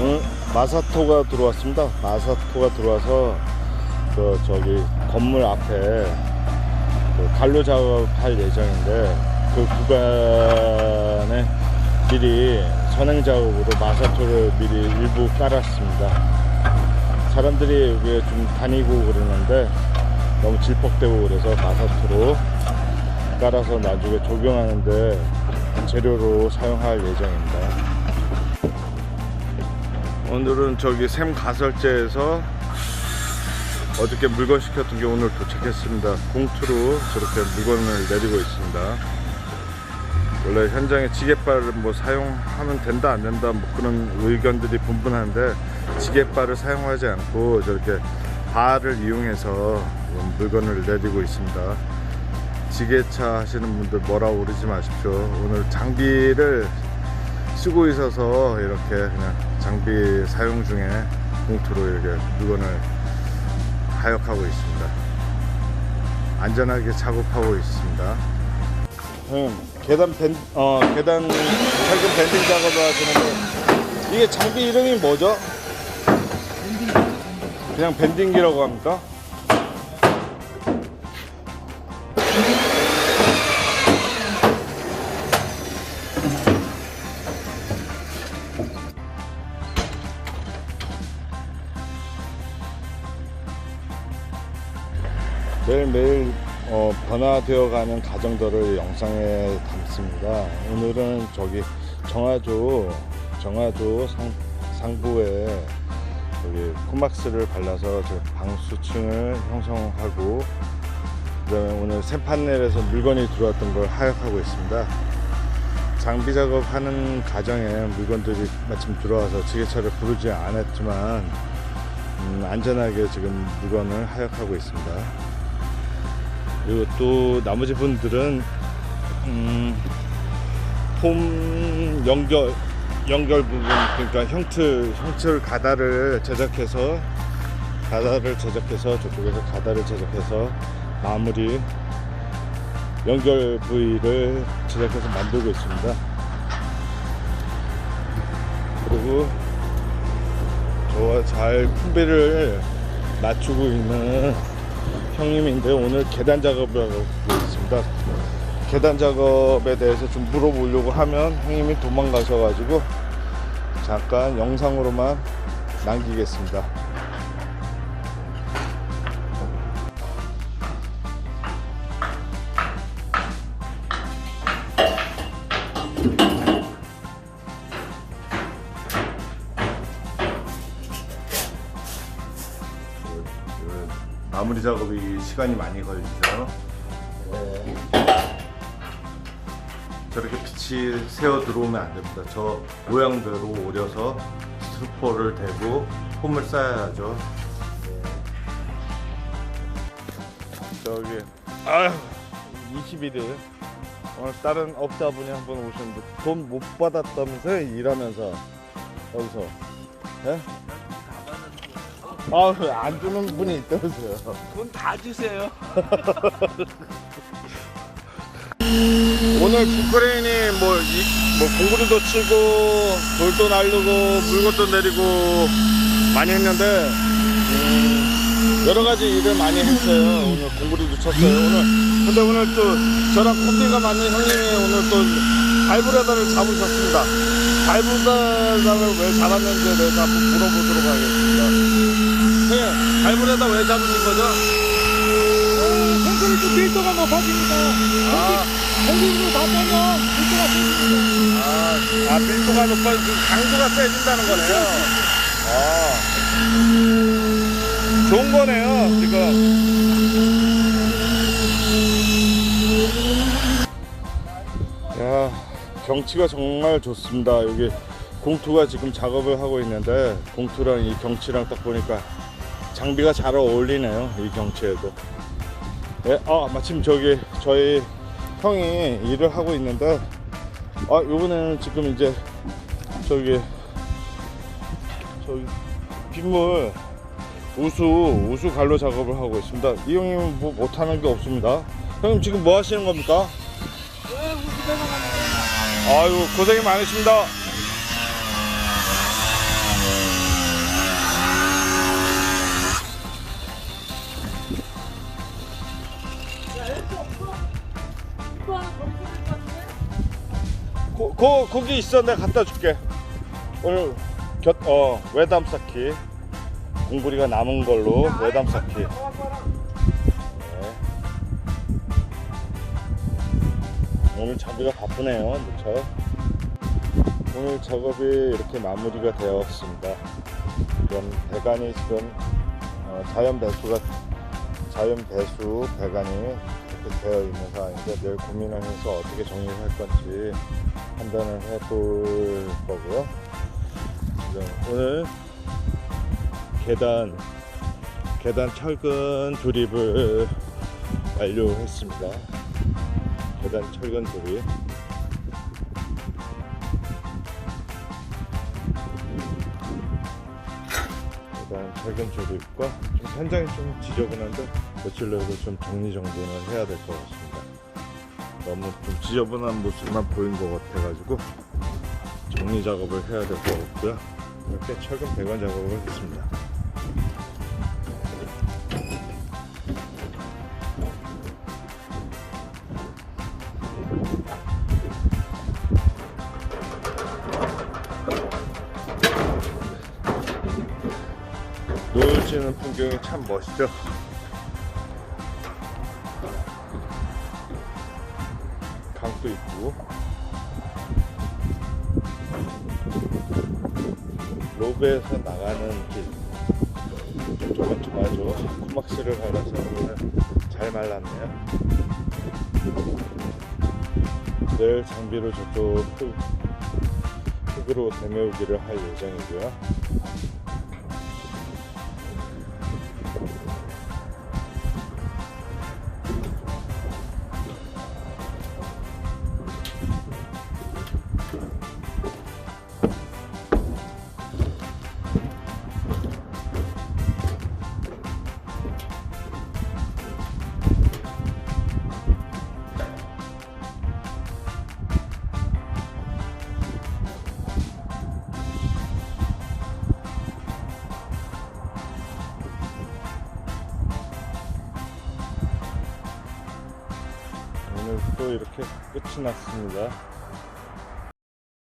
오늘 마사토가 들어왔습니다. 마사토가 들어와서 그 저기 건물 앞에 그 갈로 작업할 예정인데 그 구간에 미리 선행 작업으로 마사토를 미리 일부 깔았습니다. 사람들이 여기에 좀 다니고 그러는데 너무 질퍽되고 그래서 마사토로 깔아서 나중에 조경하는데 재료로 사용할 예정입니다. 오늘은 저기 샘 가설제에서 어저께 물건 시켰던 게 오늘 도착했습니다. 공투로 저렇게 물건을 내리고 있습니다. 원래 현장에 지게발을 뭐 사용하면 된다 안 된다 뭐 그런 의견들이 분분한데 지게발을 사용하지 않고 저렇게 발을 이용해서 물건을 내리고 있습니다. 지게차 하시는 분들 뭐라고 그러지 마십시오. 오늘 장비를 쓰고 있어서 이렇게 그냥 장비 사용 중에 봉투로 이렇게 물건을 하역하고 있습니다. 안전하게 작업하고 있습니다. 형, 계단 밴, 어, 계단 철근 밴딩 작업을 하시는데 이게 장비 이름이 뭐죠? 그냥 밴딩기라고 합니까? 매일매일 어, 변화되어가는 가정들을 영상에 담습니다. 오늘은 저기 정화조 정화조 상, 상부에 여기 코막스를 발라서 저 방수층을 형성하고 그다음에 오늘 샘판넬에서 물건이 들어왔던 걸 하역하고 있습니다. 장비 작업하는 과정에 물건들이 마침 들어와서 지게차를 부르지 않았지만 음, 안전하게 지금 물건을 하역하고 있습니다. 그리고 또 나머지 분들은 음, 폼 연결 연결 부분 그러니까 형틀 형틀 가다를 제작해서 가다를 제작해서 저쪽에서 가다를 제작해서 마무리 연결 부위를 제작해서 만들고 있습니다. 그리고 저와 잘 분배를 맞추고 있는 형님인데 오늘 계단 작업을 하고 있습니다. 계단 작업에 대해서 좀 물어보려고 하면 형님이 도망가셔가지고 잠깐 영상으로만 남기겠습니다. 마무리 작업이 시간이 많이 걸리죠. 저렇게 빛이 새어 들어오면 안 됩니다. 저 모양대로 오려서 스티로포를 대고 폼을 쌓아야죠. 저기 아휴 21일 오늘 다른 업자분이 한분 오셨는데 돈 못 받았다면서요 일하면서 여기서 예? 아안 주는 분이 있다면서요. 돈 다 주세요. 오늘 북크레인이 뭐, 이, 뭐 공구리도 치고 돌도 날르고 물것도 내리고 많이 했는데 음, 여러 가지 일을 많이 했어요. 오늘 공구리도 쳤어요. 오늘 근데 오늘 또 저랑 콤비가 맞는 형님이 오늘 또 발브레다를 잡으셨습니다. 발브레다를 왜 잡았는지에 대해서 한번 물어보도록 하겠습니다. 네, 발브레다 왜 잡으신 거죠? 콘크리트 밀도가 높아집니다. 아, 공기로 다 빼면 밀도가 세집니다. 아, 아 밀도가 높아서 그 강도가 세진다는 거네요. 아, 좋은 거네요, 지금. 야, 경치가 정말 좋습니다. 여기 공투가 지금 작업을 하고 있는데 공투랑 이 경치랑 딱 보니까 장비가 잘 어울리네요. 이 경치에도. 예, 아, 마침 저기 저희 형이 일을 하고 있는데 아 요번에는 지금 이제 저기 저기 빗물 우수 우수 갈로 작업을 하고 있습니다 이 형님은 뭐 못하는 게 없습니다 형님 지금 뭐 하시는 겁니까? 가냐? 아유 고생이 많으십니다 고, 거기 있어. 내가 갖다 줄게. 오늘 곁, 어, 외담 쌓기. 공구리가 남은 걸로 외담 쌓기. 네. 오늘 장비가 바쁘네요, 무척. 오늘 작업이 이렇게 마무리가 되었습니다. 지금 배관이 지금 어, 자연 배수가 자연 배수 배관이 이렇게 되어 있는 상황인데 고민을 해서 어떻게 정리를 할 건지 판단을 해볼 거고요. 지금 오늘 계단 계단 철근 조립을 완료했습니다. 계단 철근 조립. 일단 철근 조립과 좀 현장이 좀 지저분한데 며칠 내로 좀 정리정돈을 해야 될 것 같습니다. 너무 좀 지저분한 모습만 보인 것 같아가지고 정리 작업을 해야 될 것 같고요. 이렇게 철근 배관 작업을 했습니다. 노을 지는 풍경이 참 멋있죠. 강도 있고 로베에서 나가는 길 조금조마저 코막스를 오늘 잘 말랐네요. 내일 장비로 저쪽 흙, 흙으로 대메우기를 할 예정이고요. 또 이렇게 끝이 났습니다.